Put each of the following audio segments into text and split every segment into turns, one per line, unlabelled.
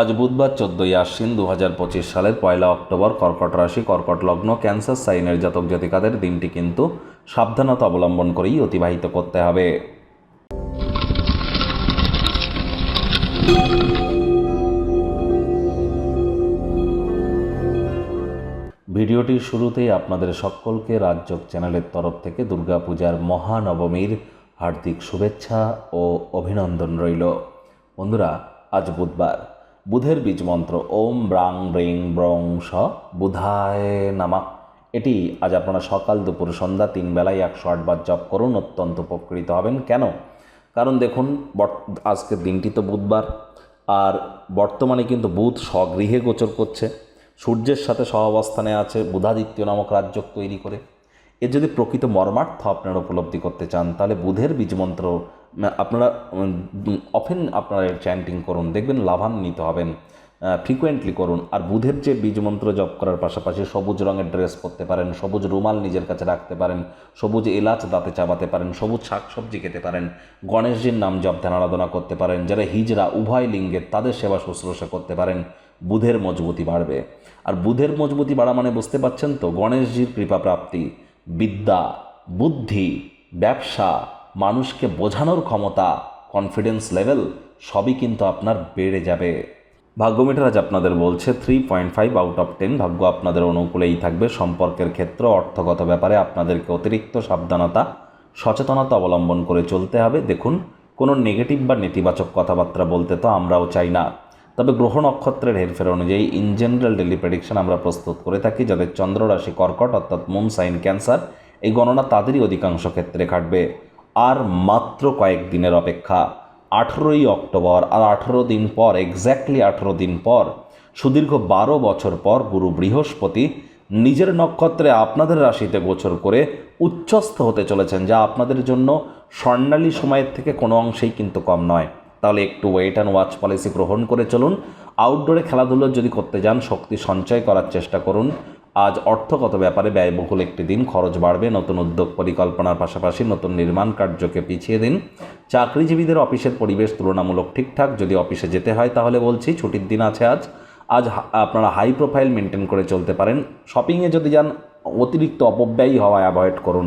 আজ বুধবার চোদ্দই আশ্বিন দু হাজার পঁচিশ সালের পয়লা অক্টোবর কর্কট রাশি, কর্কট লগ্ন, ক্যান্সার, সাইনের জাতক জাতিকাদের দিনটি কিন্তু সাবধানতা অবলম্বন করেই অতিবাহিত করতে হবে। ভিডিওটির শুরুতেই আপনাদের সকলকে রাজযোগ চ্যানেলের তরফ থেকে দুর্গাপূজার মহানবমীর হার্দিক শুভেচ্ছা ও অভিনন্দন রইল। বন্ধুরা, আজ বুধবার। বুধের বীজ মন্ত্র ওম ব্রাং রিং ব্রং স বুধায় নামা। এটি আজ আপনারা সকাল দুপুর সন্ধ্যা তিন বেলায় একশো আটবার জপ করুন, অত্যন্ত উপকৃত হবেন। কেন? কারণ দেখুন আজকের দিনটি তো বুধবার, আর বর্তমানে কিন্তু বুধ স্বগৃহে গোচর করছে। সূর্যের সাথে সহাবস্থানে আছে বুধাদিত্য নামক রাজ্য তৈরি করে। এর যদি প্রকৃত মর্মার্থ আপনারা উপলব্ধি করতে চান, তাহলে বুধের বীজমন্ত্র আপনারা অফেন আপনারা চ্যান্টিং করুন, দেখবেন লাভান্বিত হবেন ফ্রিকোয়েন্টলি করুন। আর বুধের যে বীজমন্ত্র জপ করার পাশাপাশি সবুজ রঙের ড্রেস পরতে পারেন, সবুজ রুমাল নিজের কাছে রাখতে পারেন, সবুজ এলাচ দাঁতে চাবাতে পারেন, সবুজ শাকসবজি খেতে পারেন, গণেশজির নাম জপ ধ্যান আরাধনা করতে পারেন, যারা হিজরা উভয় লিঙ্গের তাদের সেবা শুশ্রূষা করতে পারেন, বুধের মজবুতি বাড়বে। আর বুধের মজবুতি বাড়া মানে বুঝতে পারছেন তো, গণেশজির কৃপা প্রাপ্তি। বিদ্যা, বুদ্ধি, ব্যবসা, মানুষকে বোঝানোর ক্ষমতা কনফিডেন্স লেভেল সবই কিন্তু আপনার বেড়ে যাবে। ভাগ্যমিটার আজ আপনাদের বলছে three point five out of ten ভাগ্য আপনাদের অনুকূলেই থাকবে। সম্পর্কের ক্ষেত্র, অর্থগত ব্যাপারে আপনাদেরকে অতিরিক্ত সাবধানতা, সচেতনতা অবলম্বন করে চলতে হবে। দেখুন, কোনো নেগেটিভ বা নেতিবাচক কথাবার্তা বলতে তো আমরাও চাই না। তবে গ্রহ নক্ষত্রের হেরফের অনুযায়ী ইন জেনারেল ডেলি প্রেডিকশন আমরা প্রস্তুত করে থাকি যাদের চন্দ্র রাশি কর্কট, অর্থাৎ মুন সাইন ক্যান্সার এই গণনা তাদেরই অধিকাংশ ক্ষেত্রে খাটবে আর মাত্র কয়েক দিনের অপেক্ষা, আঠেরোই অক্টোবর আর আঠেরো দিন পর এক্স্যাক্টলি আঠেরো দিন পর, সুদীর্ঘ বারো বছর পর গুরু বৃহস্পতি নিজের নক্ষত্রে আপনাদের রাশিতে গোচর করে উচ্চস্থ হতে চলেছেন, যা আপনাদের জন্য স্বর্ণালী সময়ের থেকে কোনো অংশেই কিন্তু কম নয়। তাহলে একটু ওয়েট অ্যান্ড ওয়াচ পলিসি গ্রহণ করে চলুন। আউটডোরে খেলাধুলো যদি করতে যান, শক্তি সঞ্চয় করার চেষ্টা করুন। আজ অর্থগত ব্যাপারে ব্যয়বহুল একটি দিন, খরচ বাড়বে, নতুন উদ্যোগ পরিকল্পনার পাশাপাশি নতুন নির্মাণ কার্যকে পিছিয়ে দিন। চাকরিজীবীদের অফিসের পরিবেশ তুলনামূলক ঠিকঠাক, যদি অফিসে যেতে হয় তাহলে বলছি, ছুটির দিন আছে আজ। আজ আপনারা হাই প্রোফাইল মেনটেন করে চলতে পারেন। শপিংয়ে যদি যান, অতিরিক্ত অপব্যয়ী হওয়া অ্যাভয়েড করুন।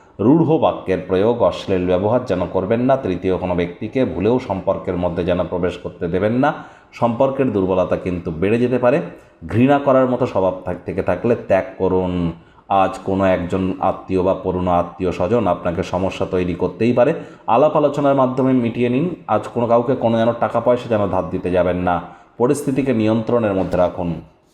রূঢ় বাক্যের প্রয়োগ অশ্লীল ব্যবহার যেন করবেন না, তৃতীয় কোনো ব্যক্তিকে ভুলেও সম্পর্কের মধ্যে যেন প্রবেশ করতে দেবেন না। সম্পর্কের দুর্বলতা কিন্তু বেড়ে যেতে পারে। ঘৃণা করার মতো স্বভাব থাক- থেকে থাকলে ত্যাগ করুন। আজ কোনো একজন আত্মীয় বা পুরনো আত্মীয় স্বজন আপনাকে সমস্যা তৈরি করতেই পারে। আলাপ আলোচনার মাধ্যমে মিটিয়ে নিন। আজ কোনো কাউকে কোনো যেন টাকা পয়সা যেন ধার দিতে যাবেন না। পরিস্থিতিকে নিয়ন্ত্রণের মধ্যে রাখুন।